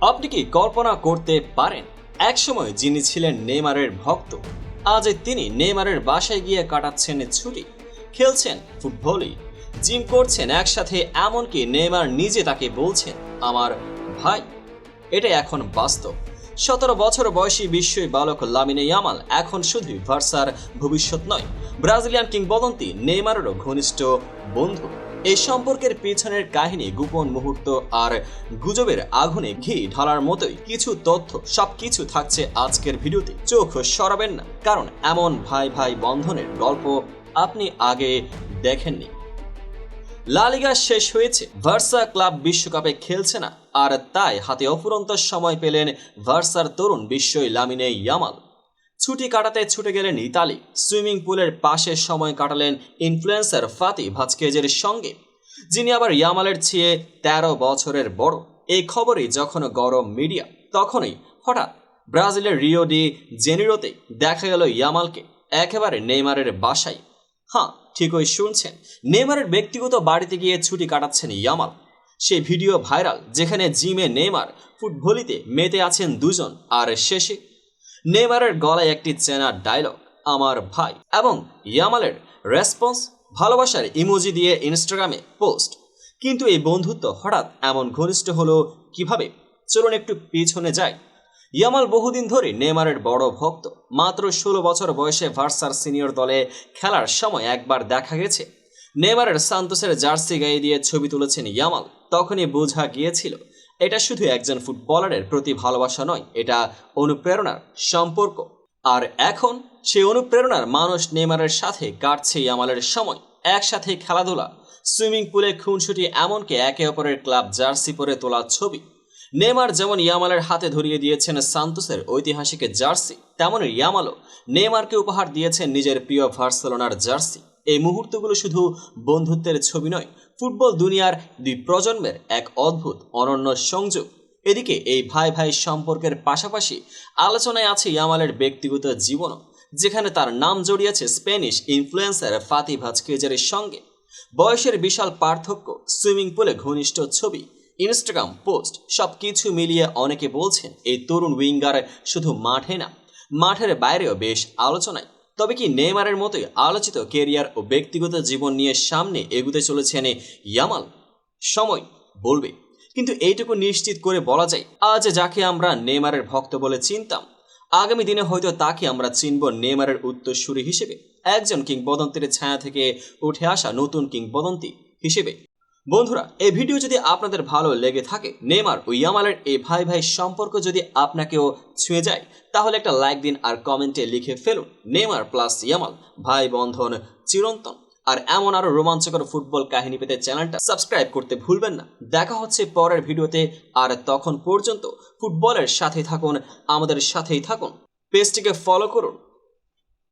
আপনি কি কল্পনা করতে পারেন? একসময় যিনি ছিলেন নেইমারের ভক্ত, আজ তিনি নেইমারের বাসায় গিয়ে কাটাচ্ছেন ছুটি, খেলছেন ফুটবলই। জিম করছেন একসাথে, এমনকি নেইমার নিজে তাকে বলছেন, আমার ভাই। এটা এখন বাস্তব। সতেরো বছর বয়সী বিশ্বই বালক লামিনে ইয়ামাল এখন শুধুই ভার্সার ভবিষ্যৎ নয়। ব্রাজিলিয়ান কিংবদন্তি নেইমারেরও ঘনিষ্ঠ বন্ধু। এই সম্পর্কের পেছনের কাহিনী গোপন মুহূর্ত আর গুজবের আগুনে ঘি ঢালার মতোই কিছু তথ্য, সবকিছু থাকছে আজকের ভিডিওতে। চোখ সরাবেন না, কারণ এমন ভাই ভাই বন্ধনের গল্প আপনি আগে দেখেননি। লালিগা শেষ হয়েছে, ভার্সা ক্লাব বিশ্বকাপে খেলছে না, আর তাই হাতে অফুরন্ত সময় পেলেন ভার্সার তরুণ বিশ্বই লামিনে ইয়ামাল। ছুটি কাটাতে ছুটে গেলেন ইতালি। সুইমিং পুলের পাশে সময় কাটালেন ইনফ্লুয়েন্সার ফাতি ভাজকেজের সঙ্গে, যিনি আবার ইয়ামালের চেয়ে তেরো বছরের বড়। এই খবরই যখন গরম মিডিয়া, তখনই হঠাৎ ব্রাজিলের রিও ডি জেনিরোতে দেখা গেল ইয়ামালকে, একেবারে নেইমারের বাসায়। হ্যাঁ ঠিকই শুনছেন, নেইমারের ব্যক্তিগত বাড়িতে গিয়ে ছুটি কাটাচ্ছেন ইয়ামাল। সেই ভিডিও ভাইরাল, যেখানে জিমে নেইমার ফুটবলিতে মেতে আছেন দুজন, আর শেষে নেইমারের গলায় একটি চেনা ডায়লগ আমার ভাই, এবং ইয়ামালের রেসপন্স ভালোবাসার ইমোজি দিয়ে ইনস্টাগ্রামে পোস্ট কিন্তু এই বন্ধুত্ব হঠাৎ এমন ঘনিষ্ঠ হলো কীভাবে? চলুন একটু পিছনে যাই। ইয়ামাল বহুদিন ধরে নেমারের বড় ভক্ত। মাত্র ষোলো বছর বয়সে ভার্সার সিনিয়র দলে খেলার সময় একবার দেখা গেছে। নেমারের সান্তোসের জার্সি গায়ে দিয়ে ছবি তুলেছেন ইয়ামাল। তখনই বোঝা গিয়েছিল এটা শুধু একজন ফুটবলারের প্রতি ভালোবাসা নয়, এটা অনুপ্রেরণার সম্পর্ক। আর এখন সেই অনুপ্রেরণার মানুষ নেইমারের সাথে কাটছে ইয়ামালের সময়। একসাথে খেলাধুলা, সুইমিং পুলে খুনসুটি, এমনকি একে অপরের ক্লাব জার্সি পরে তোলা ছবি। নেইমার যেমন ইয়ামালের হাতে ধরিয়ে দিয়েছেন সান্তোসের ঐতিহাসিক জার্সি তেমন ইয়ামালও নেইমারকে উপহার দিয়েছেন নিজের প্রিয় ভার্সেলোনার জার্সি। এই মুহূর্তগুলো শুধু বন্ধুত্বের ছবি নয়, ফুটবল দুনিয়ার দুই প্রজন্মের এক অদ্ভুত, অনন্য সংযোগ। এদিকে এই ভাই ভাই সম্পর্কের পাশাপাশি আলোচনায় আছে ইয়ামালের ব্যক্তিগত জীবনও, যেখানে তার নাম জড়িয়েছে স্প্যানিশ ইনফ্লুয়েন্সার ফাতি ভাজকেজের সঙ্গে। বয়সের বিশাল পার্থক্য, সুইমিং পুলে ঘনিষ্ঠ ছবি, ইনস্টাগ্রাম পোস্ট সব কিছু মিলিয়ে অনেকে বলছেন এই তরুণ উইঙ্গার শুধু মাঠে না, মাঠের বাইরেও বেশ আলোচনায়। তবে কি নেইমারের মতোই আলোচিত কেরিয়ার ও ব্যক্তিগত জীবন নিয়ে সামনে এগুতে চলেছেন ইয়ামাল? সময় বলবে। কিন্তু এইটুকু নিশ্চিত করে বলা যায়, আজ যাকে আমরা নেইমারের ভক্ত বলে চিনতাম, আগামী দিনে হয়তো তাকে আমরা চিনব নেইমারের উত্তরসূরি হিসেবে। একজন কিংবদন্তির ছায়া থেকে উঠে আসা নতুন কিংবদন্তি হিসেবে। বন্ধুরা, এই ভিডিও যদি আপনাদের ভালো লেগে থাকে, নেমার ও ইয়ামালের এই ভাই ভাই সম্পর্ক যদি আপনাকেও ছুঁয়ে যায়, তাহলে একটা লাইক দিন আর কমেন্টে লিখে ফেলুন, নেমার প্লাস ইয়ামাল, ভাই বন্ধন চিরন্তন। আর এমন আরও রোমাঞ্চকর ফুটবল কাহিনী পেতে চ্যানেলটা সাবস্ক্রাইব করতে ভুলবেন না। দেখা হচ্ছে পরের ভিডিওতে, আর তখন পর্যন্ত ফুটবলের সাথে থাকুন, আমাদের সাথেই থাকুন। পেজটিকে ফলো করুন